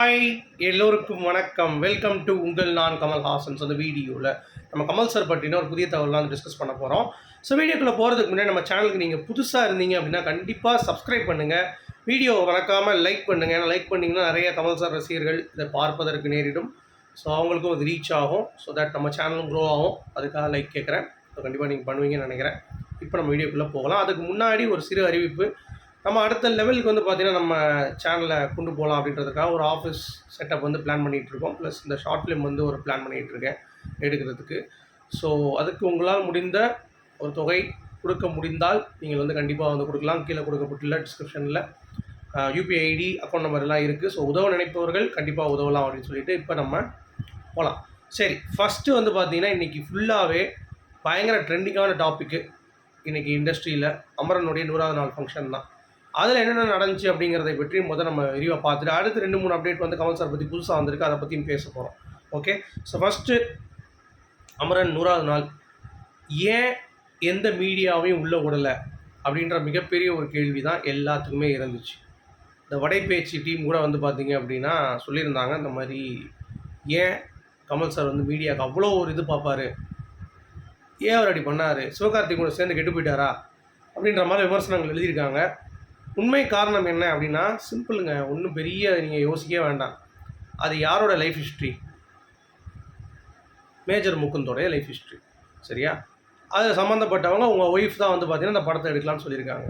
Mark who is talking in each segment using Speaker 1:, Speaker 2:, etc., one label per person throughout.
Speaker 1: Hi எல்லோருக்கும் வணக்கம். Welcome to உங்கள் நான் கமல் ஹாசன்ஸ் அந்த வீடியோவில் நம்ம கமல் சார் பற்றின ஒரு புதிய தகவலாம் டிஸ்கஸ் பண்ண போகிறோம் ஸோ வீடியோக்குள்ளே போகிறதுக்கு முன்னாடி நம்ம சேனலுக்கு நீங்கள் புதுசாக இருந்தீங்க அப்படின்னா கண்டிப்பாக சப்ஸ்கிரைப் பண்ணுங்கள் வீடியோ மறக்காமல் லைக் பண்ணுங்கள் ஏன்னா லைக் பண்ணிங்கன்னா நிறைய கமல் சார் ரசிகர்கள் இதை பார்ப்பதற்கு நேரிடும். ஸோ அவங்களுக்கும் அது ரீச் ஆகும். ஸோ தட் நம்ம சேனலும் க்ரோ ஆகும். அதுக்காக லைக் கேட்குறேன் ஸோ கண்டிப்பாக நீங்கள் பண்ணுவீங்கன்னு நினைக்கிறேன். இப்போ நம்ம வீடியோக்குள்ளே போகலாம். அதுக்கு முன்னாடி ஒரு சிறு அறிவிப்பு. நம்ம அடுத்த லெவலுக்கு வந்து பார்த்திங்கன்னா நம்ம சேனலை கொண்டு போகலாம் அப்படின்றதுக்காக ஒரு ஆஃபீஸ் செட்டப் வந்து பிளான் பண்ணிகிட்டு இருக்கோம். ப்ளஸ் இந்த ஷார்ட் ஃபிலிம் வந்து ஒரு பிளான் பண்ணிகிட்டு இருக்கேன் எடுக்கிறதுக்கு. ஸோ அதுக்கு உங்களால் முடிந்த ஒரு தொகை கொடுக்க முடிந்தால் நீங்கள் வந்து கண்டிப்பாக வந்து கொடுக்கலாம். கீழே கொடுக்கப்பட்டுள்ள டிஸ்கிரிப்ஷனில் யூபிஐ ஐடி அக்கௌண்ட் நம்பர் எல்லாம் இருக்குது ஸோ உதவ நினைப்பவர்கள் கண்டிப்பாக உதவலாம் அப்படின்னு சொல்லிட்டு இப்போ நம்ம போகலாம் சரி ஃபஸ்ட்டு வந்து பார்த்தீங்கன்னா இன்றைக்கி ஃபுல்லாகவே பயங்கர ட்ரெண்டிங்கான டாப்பிக்கு இன்றைக்கி இண்டஸ்ட்ரியில் அமரனுடைய நூறாவது நாள் ஃபங்க்ஷன் தான். அதில் என்னென்ன நடந்துச்சு அப்படிங்கிறதை பற்றி முதல் நம்ம விரிவாக பார்த்துட்டு அடுத்து ரெண்டு மூணு அப்டேட் வந்து கமல் சார் பற்றி புதுசாக வந்திருக்கு அதை பற்றியும் பேச போகிறோம் ஓகே ஸோ ஃபஸ்ட்டு அமரன் நூறாவது நாள். ஏன் எந்த மீடியாவையும் உள்ளே விடலை அப்படின்ற மிகப்பெரிய ஒரு கேள்வி தான் எல்லாத்துக்குமே இருந்துச்சு. இந்த வடைப்பேச்சு டீம் கூட வந்து பார்த்தீங்க அப்படின்னா சொல்லியிருந்தாங்க இந்த மாதிரி ஏன் கமல் சார் வந்து மீடியாவுக்கு அவ்வளோ ஒரு இது பார்ப்பாரு? ஏன் அவர் அப்படி பண்ணார்? சிவகார்த்திக் கூட சேர்ந்து கெட்டு போயிட்டாரா? அப்படின்ற மாதிரி விமர்சனங்கள் எழுதியிருக்காங்க. உண்மை காரணம் என்ன அப்படின்னா சிம்பிளுங்க. ஒன்றும் பெரிய நீங்கள் யோசிக்கவே வேண்டாம். அது யாரோட லைஃப் ஹிஸ்ட்ரி மேஜர் முக்குந்தோடைய லைஃப் ஹிஸ்ட்ரி சரியா? அது சம்மந்தப்பட்டவங்க உங்கள் ஒய்ஃப் தான் வந்து பார்த்தீங்கன்னா இந்த படத்தை எடுக்கலாம்னு சொல்லியிருக்காங்க.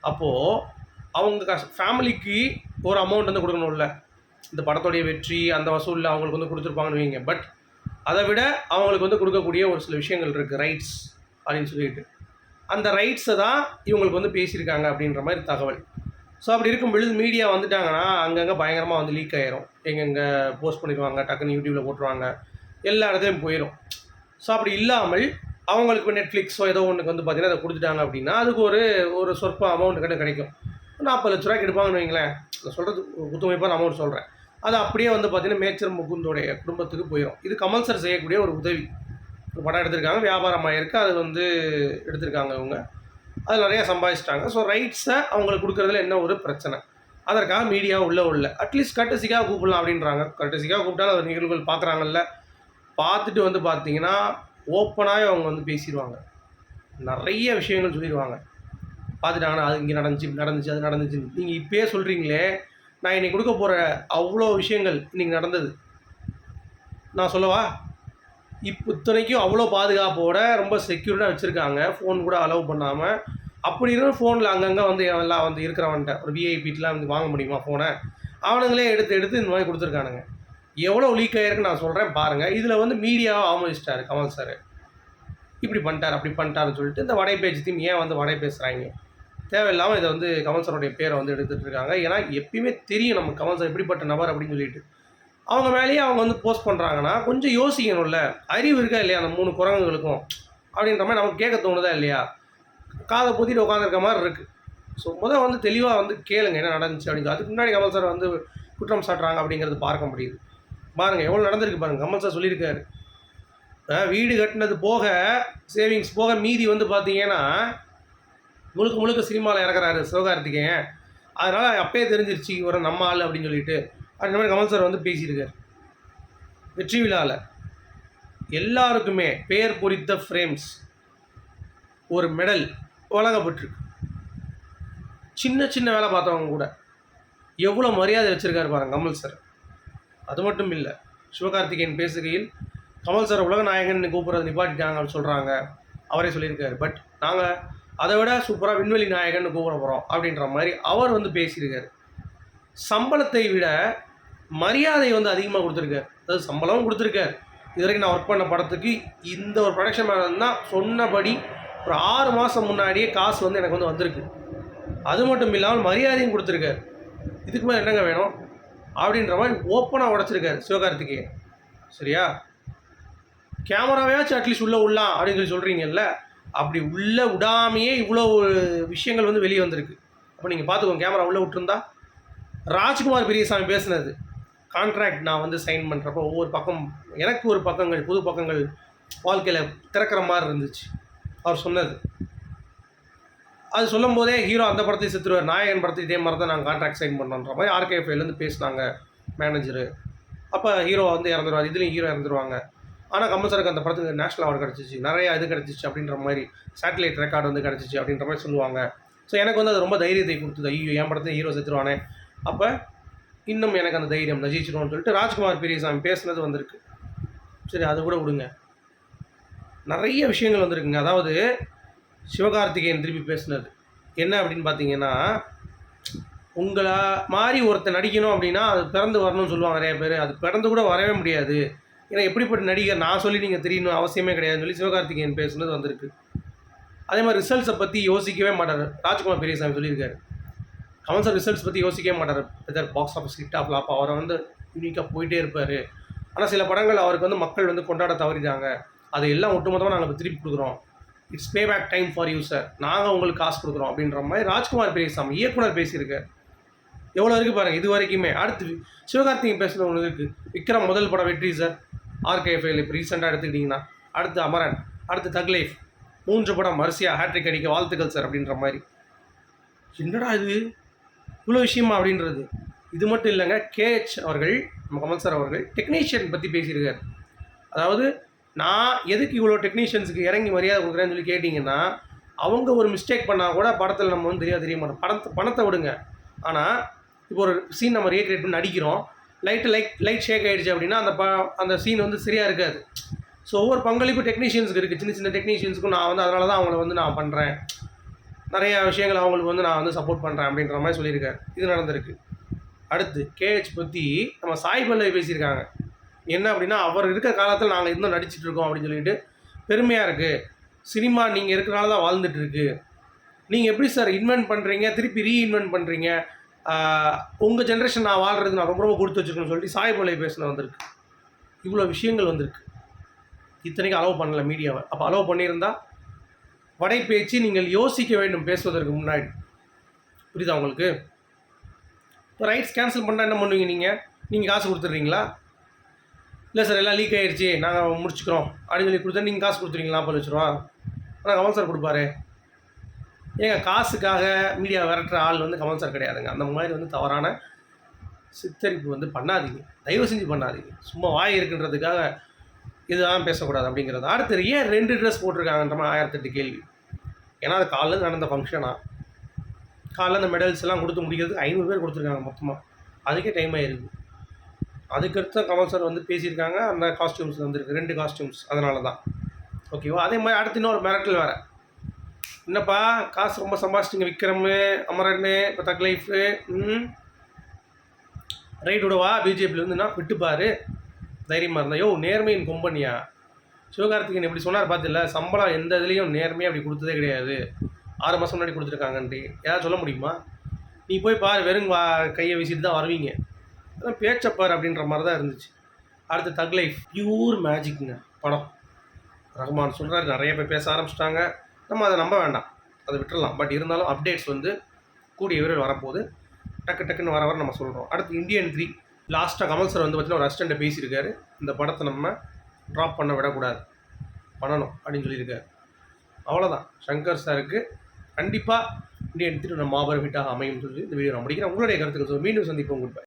Speaker 1: அப்போது அவங்க கஷ் ஃபேமிலிக்கு ஒரு அமௌண்ட் வந்து கொடுக்கணும்ல. இந்த படத்தோடைய வெற்றி அந்த வசூலில் அவங்களுக்கு வந்து கொடுத்துருப்பாங்கன்னு வைங்க. பட் அதை விட அவங்களுக்கு வந்து கொடுக்கக்கூடிய ஒரு சில விஷயங்கள் இருக்குது ரைட்ஸ் அப்படின்னு சொல்லிட்டு. அந்த ரைட்ஸை தான் இவங்களுக்கு வந்து பேசியிருக்காங்க அப்படின்ற மாதிரி தகவல். ஸோ அப்படி இருக்கும் பொழுது மீடியா வந்துட்டாங்கன்னா அங்கங்கே பயங்கரமாக வந்து லீக் ஆயிரும். எங்கெங்கே போஸ்ட் பண்ணிடுவாங்க டக்குன்னு யூடியூப்பில் போட்டுருவாங்க. எல்லா இடத்துலையும் போயிடும் ஸோ அப்படி இல்லாமல் அவங்களுக்கு நெட்ஃப்ளிக்ஸோ ஏதோ ஒன்றுக்கு வந்து பார்த்தீங்கன்னா அதை கொடுத்துட்டாங்க அப்படின்னா அதுக்கு ஒரு ஒரு சொற்ப அமௌண்ட் கிட்ட கிடைக்கும். நாற்பது லட்ச ரூபாய்க்கு எடுப்பாங்கன்னு வைங்களேன். நான் சொல்கிறது குத்துமைப்பான அமௌண்ட் சொல்கிறேன் அது அப்படியே வந்து பார்த்தீங்கன்னா மேச்சர் முகுந்தோடைய குடும்பத்துக்கு போயிடும் இது கமல் சார் செய்யக்கூடிய ஒரு உதவி. படம் எடுத்திருக்காங்க வியாபாரமாக இருக்குது அது வந்து எடுத்திருக்காங்க இவங்க. அது நிறையா சம்பாதிச்சிட்டாங்க. ஸோ ரைட்ஸை அவங்களுக்கு கொடுக்குறதுல என்ன ஒரு பிரச்சனை? அதற்காக மீடியா உள்ளே உள்ள அட்லீஸ்ட் கட்டசிக்காக கூப்பிடலாம் அப்படின்றாங்க. கட்டசிக்காக கூப்பிட்டாலும் அது நிகழ்வுகள் பார்க்குறாங்கல்ல. பார்த்துட்டு வந்து பார்த்தீங்கன்னா ஓப்பனாகவே அவங்க வந்து பேசிடுவாங்க. நிறைய விஷயங்கள் சொல்லிடுவாங்க. பார்த்துட்டாங்கன்னா அது இங்கே நடந்துச்சு நடந்துச்சு அது நடந்துச்சு. நீங்கள் இப்பயே சொல்கிறீங்களே நான் இன்னைக்கு கொடுக்க போகிற அவ்வளோ விஷயங்கள் இன்றைக்கி நடந்தது. நான் சொல்லவா? இப்போ இத்தனைக்கும் அவ்வளோ பாதுகாப்போட ரொம்ப செக்யூர்டாக வச்சுருக்காங்க. ஃபோன் கூட அலோவ் பண்ணாமல் அப்படி இருக்கிற ஃபோனில் அங்கங்கே வந்து எல்லாம் வந்து இருக்கிறவன்ட்ட ஒரு விஐபிட்டெலாம் வந்து வாங்க முடியுமா ஃபோனை அவனுங்களே எடுத்து எடுத்து இந்த மாதிரி கொடுத்துருக்கானுங்க. எவ்வளோ லீக் ஆகிருக்குன்னு நான் சொல்கிறேன் பாருங்கள் இதில் வந்து மீடியாவை ஆமோதிச்சிட்டாரு கமல் சார் இப்படி பண்ணிட்டார் அப்படி பண்ணிட்டாருன்னு சொல்லிட்டு இந்த வடை பேச்சு தீம் ஏன் வந்து வடை பேசுகிறாங்க தேவையில்லாமல் இதை வந்து கமல் சாருடைய பேரை வந்து எடுத்துகிட்டு இருக்காங்க. ஏன்னா எப்பயுமே தெரியும் நம்ம கமல் சார் எப்படிப்பட்ட நபர் அப்படின்னு சொல்லிட்டு. அவங்க மேலேயே அவங்க வந்து போஸ்ட் பண்ணுறாங்கன்னா கொஞ்சம் யோசிக்கணும்ல. அறிவு இருக்கா இல்லையா அந்த மூணு குரங்குகளுக்கும்? அப்படின்ற மாதிரி நமக்கு கேட்க தோணுதா இல்லையா? காதை பொத்திட்டு உட்காந்துருக்க மாதிரி இருக்குது ஸோ முதல் வந்து தெளிவாக வந்து கேளுங்க என்ன நடந்துச்சு அப்படின்னு. அதுக்கு முன்னாடி கமல் சார் வந்து குற்றம் சாட்டுறாங்க அப்படிங்கிறது பார்க்க முடியுது. பாருங்கள் எவ்வளோ நடந்திருக்கு பாருங்கள் கமல் சார் சொல்லியிருக்காரு. வீடு கட்டினது போக சேவிங்ஸ் போக மீதி வந்து பார்த்தீங்கன்னா முழுக்க முழுக்க சினிமாவில் இறக்குறாரு சிவகார்த்திகேயன். அதனால் அப்பயே தெரிஞ்சிருச்சு இவரை நம்ம ஆள் அப்படின்னு சொல்லிட்டு. அப்படின்ற மாதிரி கமல் சார் வந்து பேசியிருக்கார். வெற்றி விழாவில் எல்லாருக்குமே பெயர் பொறித்த ஃப்ரேம்ஸ் ஒரு மெடல் வழங்கப்பட்டிருக்கு. சின்ன சின்ன வேலை பார்த்தவங்க கூட எவ்வளோ மரியாதை வச்சுருக்காரு பாருங்க கமல் சார். அது மட்டும் இல்லை சிவகார்த்திகேயன் பேசுகையில் கமல் சார் உலக நாயகன் கூப்பிட்றது நிப்பாட்டிட்டாங்க அப்படின்னு சொல்கிறாங்க அவரே சொல்லியிருக்காரு. பட் நாங்கள் அதை விட சூப்பராக விண்வெளி நாயகன் கூப்பிட போகிறோம் அப்படின்ற மாதிரி அவர் வந்து பேசியிருக்காரு. சம்பளத்தை விட மரியாதை வந்து அதிகமாக கொடுத்துருக்காரு. அதாவது சம்பளமும் கொடுத்துருக்காரு. இது வரைக்கும் நான் ஒர்க் பண்ண படத்துக்கு இந்த ஒரு ப்ரொடக்ஷன் மேலே தான் சொன்னபடி ஒரு ஆறு மாதம் முன்னாடியே காசு வந்து எனக்கு வந்து வந்திருக்கு. அது மட்டும் இல்லாமல் மரியாதையும் கொடுத்துருக்காரு. இதுக்கு மேலே என்னங்க வேணும்? அப்படின்ற மாதிரி ஓப்பனாக உடச்சிருக்காரு சிவகார்த்திகேயன். சரியா? கேமராவையாச்சும் அட்லீஸ்ட் உள்ளே உள்ளாம் அப்படின்னு சொல்லி சொல்கிறீங்கல்ல அப்படி உள்ளே விடாமையே இவ்வளோ விஷயங்கள் வந்து வெளியே வந்திருக்கு. அப்போ நீங்கள் பார்த்துக்கோங்க கேமரா உள்ளே விட்டுருந்தா. ராஜ்குமார் பெரியசாமி பேசுனது. கான்ட்ராக்ட் நான் வந்து சைன் பண்ணுறப்போ ஒவ்வொரு பக்கம் எனக்கு ஒரு பக்கங்கள் புது பக்கங்கள் வாழ்க்கையில் திறக்கிற மாதிரி இருந்துச்சு. அவர் சொன்னது. அது சொல்லும் போதே ஹீரோ அந்த படத்தை செத்துருவார். நாயகன் படத்தை இதே மாதிரி தான் நாங்கள் கான்ட்ராக்ட் சைன் பண்ணோன்ற மாதிரி ஆர்கேஎஃப்ஐலேருந்து பேசினாங்க மேனேஜரு அப்போ ஹீரோ வந்து இறந்துருவார். இதுலேயும் ஹீரோ இறந்துருவாங்க. ஆனால் கமல் அந்த படத்துக்கு நேஷனல் அவார்டு கிடச்சிச்சு. நிறையா இது கிடச்சிச்சு அப்படின்ற மாதிரி சேட்டலைட் ரெக்கார்டு வந்து கிடச்சிச்சு அப்படின்ற மாதிரி சொல்லுவாங்க. ஸோ எனக்கு வந்து அது ரொம்ப தைரியத்தை கொடுத்தது. ஐயோ என் படத்தையும் ஹீரோ செத்துருவானே. அப்போ இன்னும் எனக்கு அந்த தைரியம். நஜிச்சிருவோம்னு சொல்லிட்டு ராஜ்குமார் பெரியசாமி பேசுனது வந்திருக்கு. சரி அது கூட விடுங்க. நிறைய விஷயங்கள் வந்திருக்குங்க. அதாவது சிவகார்த்திகேயன் திருப்பி பேசுனது. என்ன அப்படின்னு பார்த்தீங்கன்னா உங்களை மாதிரி ஒருத்தர் நடிக்கணும் அப்படின்னா அது பிறந்து வரணும்னு சொல்லுவாங்க நிறைய பேர். அது பிறந்து கூட வரவே முடியாது. ஏன்னா எப்படிப்பட்ட நடிகர் நான் சொல்லி நீங்கள் தெரியணும் அவசியமே கிடையாதுன்னு சொல்லி சிவகார்த்திகேயன் பேசுனது வந்திருக்கு. அதே மாதிரி ரிசல்ட்ஸை பற்றி யோசிக்கவே மாட்டார். ராஜ்குமார் பெரியசாமி சொல்லியிருக்காரு. கமல் சார் ரிசல்ட்ஸ் பற்றி யோசிக்கவே மாட்டார். Whether box office hit of flop அவரை வந்து யூனிக்காக போயிட்டே இருப்பார். ஆனால் சில படங்கள் அவருக்கு வந்து மக்கள் வந்து கொண்டாட தவறிட்டாங்க. அது எல்லாம் ஒட்டுமொத்தமாக நாங்கள் திருப்பி கொடுக்குறோம். It's pay back time for you sir நாங்கள் உங்களுக்கு காசு கொடுக்குறோம் அப்படின்ற மாதிரி ராஜ்குமார் பெரியசாமி இயக்குனர் பேசியிருக்கார் எவ்வளோ இருக்குது பாருங்கள் இது வரைக்குமே. அடுத்து சிவகார்த்திகேயன் பேசுகிறவங்களுக்கு ஒன்று இருக்குது விக்ரம் முதல் படம் வெற்றி சார் ஆர்கேஃபைல் இப்போ ரீசெண்டாக எடுத்துக்கிட்டிங்கன்னா. அடுத்து அமரன் அடுத்து தக்லைஃப் மூன்று படம் வரிசையாக ஹேட்ரிக் அடிக்க வாழ்த்துக்கள் சார் அப்படின்ற மாதிரி. என்னடா இது? இவ்வளோ விஷயமா அப்படின்றது. இது மட்டும் இல்லைங்க கேஹெச் அவர்கள் நம்ம கமல் சார் அவர்கள் டெக்னீஷியன் பற்றி பேசியிருக்கார். அதாவது நான் எதுக்கு இவ்வளோ டெக்னீஷியன்ஸுக்கு இறங்கி மரியாதை கொடுக்குறேன்னு சொல்லி கேட்டிங்கன்னா அவங்க ஒரு மிஸ்டேக் பண்ணால் கூட படத்தில் நம்ம வந்து தெரியாது தெரிய மாட்டோம். படத்தை பணத்தை விடுங்க. ஆனால் இப்போ ஒரு சீன் நம்ம ரீக்ரியேட் பண்ணி நடிக்கிறோம். லைட்டு லைட் லைட் ஷேக் ஆகிடுச்சு அப்படின்னா அந்த ப அந்த சீன் வந்து சரியாக இருக்காது. ஸோ ஒவ்வொரு பங்களிப்பு டெக்னீஷியன்ஸுக்கு இருக்குது சின்ன சின்ன டெக்னீஷியன்ஸுக்கும் நான் வந்து அதனால தான் அவங்கள வந்து நான் பண்ணுறேன் நிறைய விஷயங்கள் அவங்களுக்கு வந்து நான் வந்து சப்போர்ட் பண்ணுறேன் அப்படின்ற மாதிரி சொல்லியிருக்காரு. இது நடந்திருக்கு. அடுத்து கேஹெச் பற்றி நம்ம சாய் பல்லவி பேசியிருக்காங்க. என்ன அப்படின்னா அவர் இருக்கிற காலத்தில் நாங்கள் இன்னும் நடிச்சிட்டு இருக்கோம் அப்படின்னு சொல்லிட்டு பெருமையாக இருக்குது சினிமா நீங்கள் இருக்கிறனால தான் வாழ்ந்துட்டு இருக்கு. நீங்கள் எப்படி சார் இன்வென்ட் பண்ணுறீங்க திருப்பி ரீஇன்வென்ட் பண்ணுறீங்க உங்கள் ஜென்ரேஷன் நான் வாழ்கிறது நான் ரொம்ப ரொம்ப கொடுத்து வச்சுருக்கேன்னு சொல்லிட்டு சாய் பல்லவி பேசின வந்திருக்கு. இவ்வளோ விஷயங்கள் வந்திருக்கு. இத்தனைக்கும் அலோவ் பண்ணலை மீடியாவை அப்போ அலோவ் பண்ணியிருந்தா வடை பேச்சு நீங்கள் யோசிக்க வேண்டும் பேசுவதற்கு முன்னாடி. புரியுதா உங்களுக்கு? இப்போ ரைட்ஸ் கேன்சல் பண்ணால் என்ன பண்ணுவீங்க நீங்கள் நீங்கள் காசு கொடுத்துட்றீங்களா? இல்லை சார் எல்லாம் லீக் ஆகிடுச்சி நாங்கள் முடிச்சுக்கிறோம். அப்படின்னு சொல்லி கொடுத்தா நீங்கள் காசு கொடுத்துருவீங்களா நாற்பது லட்ச ரூபா. ஆனால் கமல் சார் கொடுப்பாரு. ஏங்க காசுக்காக மீடியா விரட்டுற ஆள் வந்து கமல் சார் கிடையாதுங்க. அந்த மாதிரி வந்து தவறான சித்தரிப்பு வந்து பண்ணாதீங்க. தயவு செஞ்சு பண்ணாதீங்க. சும்மா வாய் இருக்குன்றதுக்காக இதுதான் பேசக்கூடாது அப்படிங்கிறது. அடுத்து ஏன் ரெண்டு ட்ரெஸ் போட்டிருக்காங்கன்ற மாதிரி ஆயிரத்தெட்டு கேள்வி. ஏன்னா அது காலையில் நடந்த ஃபங்க்ஷனா காலைல அந்த மெடல்ஸ் எல்லாம் கொடுத்து முடிக்கிறதுக்கு ஐநூறு பேர் கொடுத்துருக்காங்க மொத்தமாக அதுக்கே டைம் ஆயிருக்கு அதுக்கடுத்து கமல் சார் வந்து பேசியிருக்காங்க அந்த காஸ்டியூம்ஸ் வந்துருக்கு ரெண்டு காஸ்டியூம்ஸ் அதனால தான் ஓகேவா அதே மாதிரி அடுத்து இன்னொரு மிரட்டல் வேறு. என்னப்பா காசு ரொம்ப சம்பாதிச்சிட்டிங்க விக்ரமு அமரன் இப்போ தக் லைஃபு ரைட் விடவா பிஜேபியிலேருந்துன்னா விட்டுப்பாரு. தைரியமாக இருந்தால் யோ நேர்மையின் கொம்பனியா? சிவகார்த்திகன் எப்படி சொன்னார் பார்த்துல சம்பளம் எந்த இதுலேயும் நேர்மையாக அப்படி கொடுத்ததே கிடையாது. ஆறு மாதம் முன்னாடி கொடுத்துருக்காங்கன்ட்டு. ஏதாவது சொல்ல முடியுமா? நீ போய் பாரு வெறும் வா கையை வீசிட்டு தான் வருவீங்க. அதான் பேச்சப்பார் அப்படின்ற மாதிரி தான் இருந்துச்சு. அடுத்து தக் லைஃப் பியூர் மேஜிக்குங்க படம். ரஹ்மான் சொல்கிறார் நிறைய பேர் பேச ஆரம்பிச்சிட்டாங்க. நம்ம அதை நம்ப வேண்டாம். அதை விட்டுறலாம். பட் இருந்தாலும் அப்டேட்ஸ் வந்து கூடிய விரைவில் வரப்போகுது. டக்கு டக்குன்னு வர வர நம்ம சொல்கிறோம் அடுத்து இந்தியன் த்ரீ லாஸ்ட்டாக கமல் சார் வந்து பார்த்தீங்கன்னா ஒரு அசிஸ்டண்ட்டை பேசியிருக்காரு. இந்த படத்தை நம்ம ட்ராப் பண்ண விடக்கூடாது. பண்ணணும் அப்படின்னு சொல்லியிருக்காரு. அவ்வளோதான் சங்கர் சாருக்கு கண்டிப்பாக இந்தியன் எடுத்துகிட்டு நம்ம மாபெரும் ஹிட்டாக அமையும் சொல்லி இந்த வீடியோ நான் முடிக்கிறேன். உங்களுடைய கருத்துக்கள் சொல்லி மீண்டும் சந்திப்போம். Good bye